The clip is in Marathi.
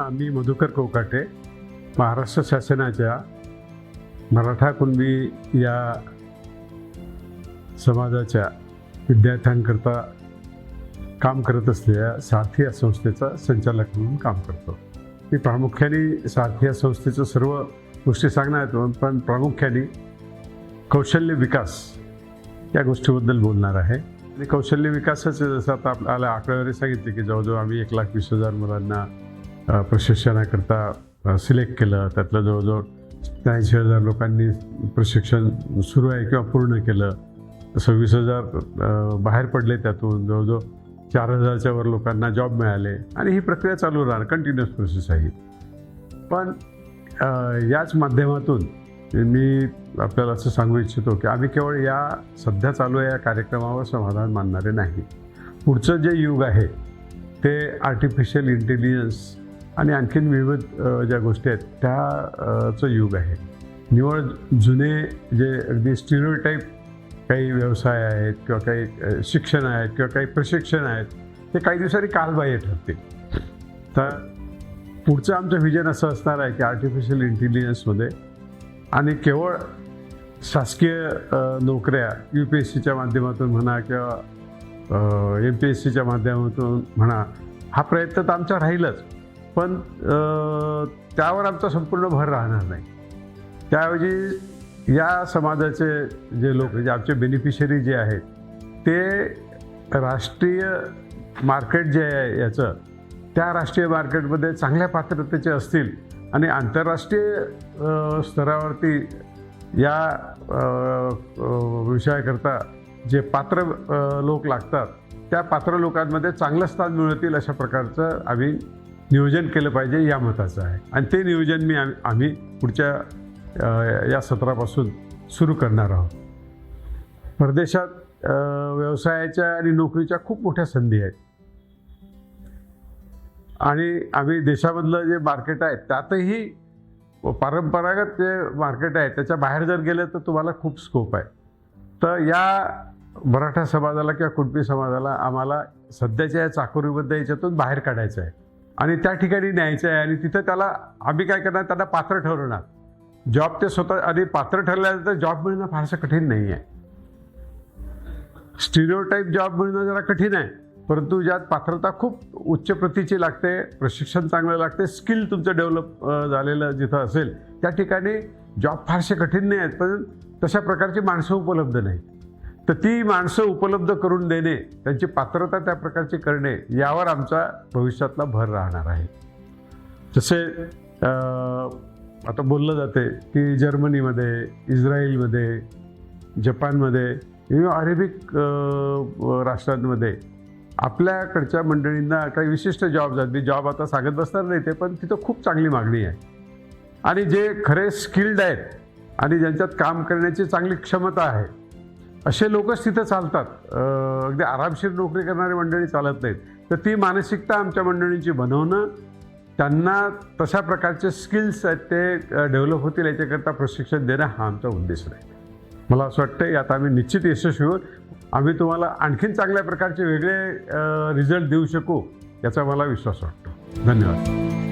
मी मधुकर कोकाटे महाराष्ट्र शासनाच्या मराठा कुणबी या समाजाच्या विद्यार्थ्यांकरता काम करत असलेल्या सारथी या संस्थेचा संचालक म्हणून काम करतो. मी प्रामुख्याने सारथी या संस्थेचं सर्व गोष्टी सांगणार आहेत पण प्रामुख्याने कौशल्य विकास या गोष्टीबद्दल बोलणार आहे. आणि कौशल्य विकासाचं जसं आता आपल्याला आकडेवारी सांगितली की जवळजवळ आम्ही एक लाख वीस हजार मुलांना प्रशिक्षणाकरता सिलेक्ट केलं. त्यातलं जवळजवळ त्र्याऐंशी हजार लोकांनी प्रशिक्षण सुरू आहे किंवा पूर्ण केलं. सव्वीस हजार बाहेर पडले त्यातून. जवळजवळ चार हजारच्या वर लोकांना जॉब मिळाले. आणि ही प्रक्रिया चालू राहणार. कंटिन्युअस प्रोसेस आहे पण याच माध्यमातून मी आपल्याला असं सांगू इच्छितो की आम्ही केवळ या सध्या चालू आहे या कार्यक्रमावर समाधान मानणारे नाही. पुढचं जे युग आहे ते आर्टिफिशियल इंटेलिजन्स आणि आणखीन विविध ज्या गोष्टी आहेत त्या चं युग आहे. निवळ जुने जे अगदी स्टिरिओटाईप काही व्यवसाय आहेत किंवा काही शिक्षण आहेत किंवा काही प्रशिक्षण आहेत ते काही दिवसांनी कालबाह्य ठरतील तर पुढचं आमचं विजन असं असणार आहे की आर्टिफिशियल इंटेलिजन्समध्ये आणि केवळ शासकीय नोकऱ्या यू पी एस सीच्या माध्यमातून म्हणा किंवा एम पी एस सीच्या माध्यमातून म्हणा हा प्रयत्न तर आमचा राहीलच. पण त्यावर आमचा संपूर्ण भर राहणार नाही. त्याऐवजी या समाजाचे जे लोक म्हणजे आमचे बेनिफिशरी जे आहेत ते राष्ट्रीय मार्केट जे आहे याचं त्या राष्ट्रीय मार्केटमध्ये चांगल्या पात्रतेचे असतील आणि आंतरराष्ट्रीय स्तरावरती या विषयाकरता जे पात्र लोक लागतात त्या पात्र लोकांमध्ये चांगलं स्थान मिळतील अशा प्रकारचं आम्ही नियोजन केलं पाहिजे या मताचं आहे. आणि ते नियोजन मी आम्ही आम्ही पुढच्या या सत्रापासून सुरू करणार आहोत. परदेशात व्यवसायाच्या आणि नोकरीच्या खूप मोठ्या संधी आहेत. आणि आम्ही देशामधलं जे मार्केट आहे त्यातही परंपरागत जे मार्केट आहे त्याच्या बाहेर जर गेलं तर तुम्हाला खूप स्कोप आहे. तर या मराठा समाजाला किंवा कुणबी समाजाला आम्हाला सध्याच्या या चाकोरीबद्दल याच्यातून बाहेर काढायचं आहे. आणि त्या ठिकाणी न्यायचं आहे. आणि तिथं त्याला आम्ही काय करणार त्यांना पात्र ठरवणार. जॉब ते स्वतः आणि पात्र ठरल्यानंतर जॉब मिळणं फारसं कठीण नाही आहे स्टिरिओटाईप जॉब मिळणं जरा कठीण आहे. परंतु ज्यात पात्रता खूप उच्च प्रतीची लागते प्रशिक्षण चांगलं लागते स्किल तुमचं डेव्हलप झालेलं जिथं असेल त्या ठिकाणी जॉब फारसे कठीण नाही आहेत पण तशा प्रकारची माणसं उपलब्ध नाही तर ती माणसं उपलब्ध करून देणे त्यांची पात्रता त्या प्रकारची करणे यावर आमचा भविष्यातला भर राहणार आहे. जसे आता बोललं जाते की जर्मनीमध्ये इस्रायलमध्ये जपानमध्ये किंवा अरेबिक राष्ट्रांमध्ये आपल्याकडच्या मंडळींना काही विशिष्ट जॉब आहेत. मी जॉब आता सांगत बसणार नाही ते पण तिथं खूप चांगली मागणी आहे. आणि जे खरे स्किल्ड आहेत आणि ज्यांच्यात काम करण्याची चांगली क्षमता आहे असे लोकच तिथं चालतात. अगदी आरामशीर नोकरी करणारी मंडळी चालत नाहीत. तर ती मानसिकता आमच्या मंडळींची बनवणं त्यांना तशा प्रकारचे स्किल्स आहेत ते डेव्हलप होतील याच्याकरता प्रशिक्षण देणं हा आमचा उद्देश आहे मला असं वाटतं यात आम्ही निश्चित यशस्वी होऊ आम्ही तुम्हाला आणखीन चांगल्या प्रकारचे वेगळे रिझल्ट देऊ शकू याचा मला विश्वास वाटतो. धन्यवाद.